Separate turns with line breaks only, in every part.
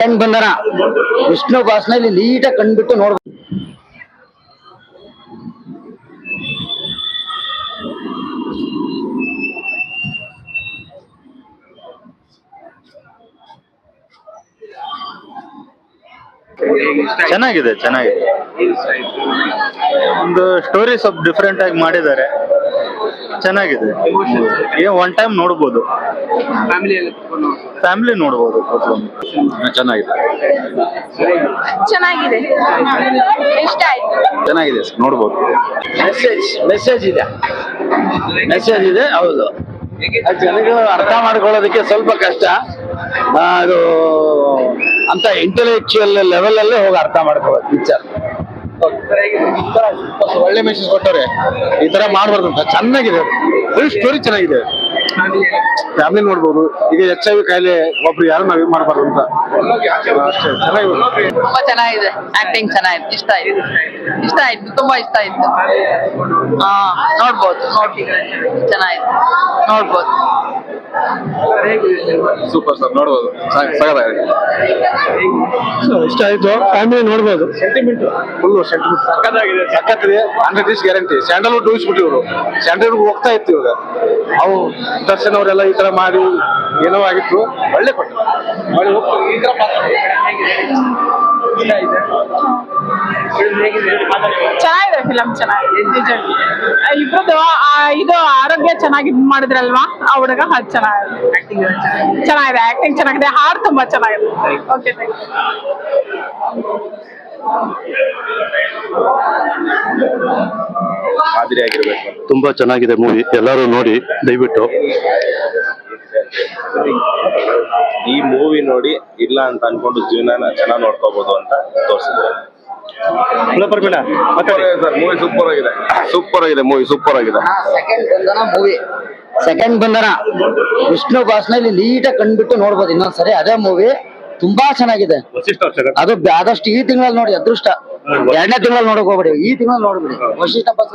ಹೆಂಗ್ ಬಂದಾರ? ವಿಷ್ಣು ಭಾಷಣ ಇಲ್ಲಿ ನೀಟಾಗಿ ಕಂಡ್ಬಿಟ್ಟು ನೋಡ್ಬೋದು
ಚೆನ್ನಾಗಿದೆ ಚೆನ್ನಾಗಿದೆ. ಒಂದು ಸ್ಟೋರಿ ಸ್ವಲ್ಪ ಡಿಫ್ರೆಂಟ್ ಆಗಿ ಮಾಡಿದ್ದಾರೆ. ಚೆನ್ನಾಗಿದೆ. ಏ ಒನ್ ಟೈಮ್ ನೋಡ್ಬೋದು. ಫ್ಯಾಮಿಲಿ ನೋಡ್ಬೋದು. ಚೆನ್ನಾಗಿದೆ.
ಚೆನ್ನಾಗಿದೆ. ಇಷ್ಟ ಆಯ್ತು.
ಚೆನ್ನಾಗಿದೆ ನೋಡ್ಬೋದು.
ಮೆಸೇಜ್ ಮೆಸೇಜ್ ಇದೆ. ಮೆಸೇಜ್ ಇದೆ ಹೌದು. ಜನಗಳು ಅರ್ಥ ಮಾಡ್ಕೊಳ್ಳೋದಕ್ಕೆ ಸ್ವಲ್ಪ ಕಷ್ಟ. ಆ, ಅದು ಅಂತ ಇಂಟೆಲೆಕ್ಚುಯಲ್ ಲೆವೆಲ್ ಅಲ್ಲೇ ಹೋಗಿ ಅರ್ಥ ಮಾಡ್ಕೊಳ್ಳೋದು ಪಿಕ್ಚರ್
ಒಳ್ಳೆ ಮೆಸೇಜ್ ಕೊಟ್ಟವ್ರೆ. ಈ ತರ ಮಾಡಬಾರ್ದು ಅಂತ. ಚೆನ್ನಾಗಿದೆ ಫುಲ್ ಸ್ಟೋರಿ ಚೆನ್ನಾಗಿದೆ. ಫ್ಯಾಮಿಲಿ ನೋಡ್ಬೋದು. ಈಗ ಎಚ್ ಐ ವಿ ಕಾಯಿಲೆ ಒಬ್ರು ಯಾರು ನಾವು ಇದು ಮಾಡಬಾರ್ದು ಅಂತ. ಅಷ್ಟೇ
ತುಂಬಾ ಚೆನ್ನಾಗಿದೆ. ಆಕ್ಟಿಂಗ್ ಚೆನ್ನಾಗಿದೆ. ಇಷ್ಟ ಆಯ್ತು. ಇಷ್ಟ ಆಯ್ತು. ತುಂಬಾ ಇಷ್ಟ ಆಯ್ತು. ಹಾ ನೋಡ್ಬೋದು. ನೋಡಿ ಚೆನ್ನಾಗಿದೆ. ನೋಡ್ಬೋದು.
ಸೂಪರ್ ಸರ್ ನೋಡ್ಬೋದು. ಸಗದಾಗಿದೆ
ಇಷ್ಟ ಆಯ್ತು? ಫ್ಯಾಮಿಲಿ ನೋಡ್ಬೋದು?
ಸೆಂಟಿಮೆಂಟ್ ಫುಲ್ ಸೆಂಟಿಮೆಂಟ್ ಸಕ್ಕತ್ತಾಗಿದೆ ಸಕ್ಕತ್ತಿದೆ ಹಂಡ್ರೆಡ್ ಡೇಸ್ ಗ್ಯಾರಂಟಿ ಸ್ಯಾಂಡಲ್ವುಡ್ ಉಳಿಸ್ಬಿಟ್ಟು ಇವರು. ಸ್ಯಾಂಡಲ್ವುಡ್ ಹೋಗ್ತಾ ಇತ್ತು ಇವಾಗ. ಅವು ದರ್ಶನ್ ಅವರೆಲ್ಲ ಈ ತರ ಮಾಡಿ ಏನೋ ಆಗಿತ್ತು. ಒಳ್ಳೆ ಕೊಟ್ಟು ಒಳ್ಳೆ ಹೋಗ್ತಾರೆ. ಈ ತರ ಪಾತ್ರ.
ಚೆನ್ನಾಗಿದೆ ಫಿಲಮ್ ಚೆನ್ನಾಗಿದೆ. ಇಬ್ಬರದ್ದು ಇಬ್ರದ್ದು ಆ, ಇದು ಆರೋಗ್ಯ ಚೆನ್ನಾಗಿ ಇದ್ ಮಾಡಿದ್ರಲ್ವಾ? ಆ ಹುಡುಗ? ಅದು ಚೆನ್ನಾಗಿದೆ. ಚೆನ್ನಾಗಿದೆ. ಆಕ್ಟಿಂಗ್ ಚೆನ್ನಾಗಿದೆ. ಹಾಡು ತುಂಬಾ ಚೆನ್ನಾಗಿದೆ. ಓಕೆ
ಮಾದರಿ ಆಗಿರ್ಬೇಕು.
ತುಂಬಾ ಚೆನ್ನಾಗಿದೆ ಮೂವಿ ಎಲ್ಲರೂ ನೋಡಿ ದಯವಿಟ್ಟು.
ಈ ಮೂವಿ ನೋಡಿ ಇಲ್ಲ ಅಂತ ಅನ್ಕೊಂಡು ಜೀವನ ಚೆನ್ನಾಗಿ ನೋಡ್ಕೋಬಹುದು ಅಂತ ತೋರಿಸಿದ್ರು.
ಸರ್ ಮೂವಿ ಸೂಪರ್ ಆಗಿದೆ. ಸೂಪರ್ ಆಗಿದೆ ಮೂವಿ ಸೂಪರ್ ಆಗಿದೆ.
Second Bandhana movie second Bandhana. Vishnu ಭಾಷಣ ಇಲ್ಲಿ ನೀಟಾಗಿ ಕಂಡ್ಬಿಟ್ಟು ನೋಡ್ಬೋದು ಇನ್ನೊಂದ್ಸರಿ. ಅದೇ ಮೂವಿ ತುಂಬಾ ಚೆನ್ನಾಗಿದೆ. ಅದು ಆದಷ್ಟು ಈ ತಿಂಗಳಲ್ಲಿ ನೋಡಿ ಅದೃಷ್ಟ. ಎರಡನೇ ತಿಂಗಳಲ್ಲಿ ನೋಡಕ್ ಹೋಗ್ಬೇಡಿ. ಈ ತಿಂಗಳಲ್ಲಿ ನೋಡ್ಬಿಡಿ. ವಶಿಷ್ಠ ಬಸ್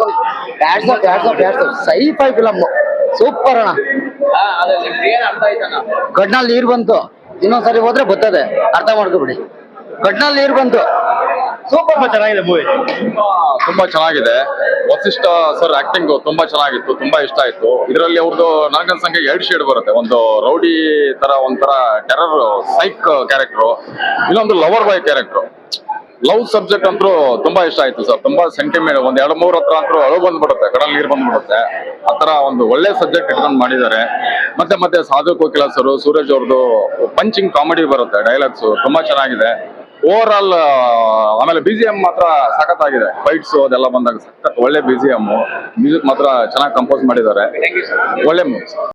ಬ್ಯಾಡ್ಸ್ ಬ್ಯಾಡ್ಸ್ ಬ್ಯಾಡ್ಸ್ ಸೈಫೈ ಫಿಲಮ್ ಸೂಪರ್ ಅಣ್ಣ. ಕಡ್ನಲ್ಲಿ ನೀರ್ ಬಂತು. ಇನ್ನೊಂದ್ಸರಿ ಹೋದ್ರೆ ಬರ್ತದೆ. ಅರ್ಥ ಮಾಡ್ಕೊಬಿಡಿ ಕಡ್ನಲ್ಲಿ ನೀರ್ ಬಂತು. ಸೂಪರ್
ಚೆನ್ನಾಗಿದೆ ಮೂವಿ ತುಂಬಾ ಚೆನ್ನಾಗಿದೆ. ವಸಿಷ್ಠ ಸರ್ ಆಕ್ಟಿಂಗ್ ತುಂಬಾ ಚೆನ್ನಾಗಿತ್ತು ತುಂಬಾ ಇಷ್ಟ ಆಯ್ತು. ಇದರಲ್ಲಿ ಅವ್ರದ್ದು ನನಗನ್ ಸಂಖ್ಯೆ ಎರಡು ಶೇಡ್ ಬರುತ್ತೆ. ಒಂದು ರೌಡಿ ತರ ಒಂಥರ ಟೆರರ್ ಸೈಕ್ ಕ್ಯಾರೆಕ್ಟರ್ ಇನ್ನೊಂದು lover boy character love subject ಅಂತೂ ತುಂಬಾ ಇಷ್ಟ ಆಯ್ತು ಸರ್. ತುಂಬಾ ಸೆಂಟಿಮೆಂಟ್ ಒಂದ್ ಎರಡು ಮೂರ್ ಹತ್ರ ಅಂತೂ ಅಳು ಬಂದ್ಬಿಡುತ್ತೆ ಕಡಲ್ ನೀರ್ ಬಂದ್ಬಿಡುತ್ತೆ. ಆತರ ಒಂದು ಒಳ್ಳೆ ಸಬ್ಜೆಕ್ಟ್ ಇಟ್ಕೊಂಡು ಮಾಡಿದ್ದಾರೆ. ಮತ್ತೆ ಮತ್ತೆ ಸಾಧು ಕೋಕಿಲ ಸರ್ ಸೂರಜ್ ಅವ್ರದ್ದು ಪಂಚಿಂಗ್ ಕಾಮಿಡಿ ಬರುತ್ತೆ ಡೈಲಾಗ್ಸ್ ತುಂಬಾ ಚೆನ್ನಾಗಿದೆ. ಓವರ್ ಆಲ್ ಆಮೇಲೆ ಬಿ ಜಿ ಎಂ ಮಾತ್ರ ಸಖತ್ತಾಗಿದೆ. ಫೈಟ್ಸ್ ಅದೆಲ್ಲ ಬಂದಾಗ ಸಖತ್ ಒಳ್ಳೆ ಬಿ ಜಿ ಎಂ ಮ್ಯೂಸಿಕ್ ಮಾತ್ರ ಚೆನ್ನಾಗಿ ಕಂಪೋಸ್ ಮಾಡಿದ್ದಾರೆ. ಒಳ್ಳೆ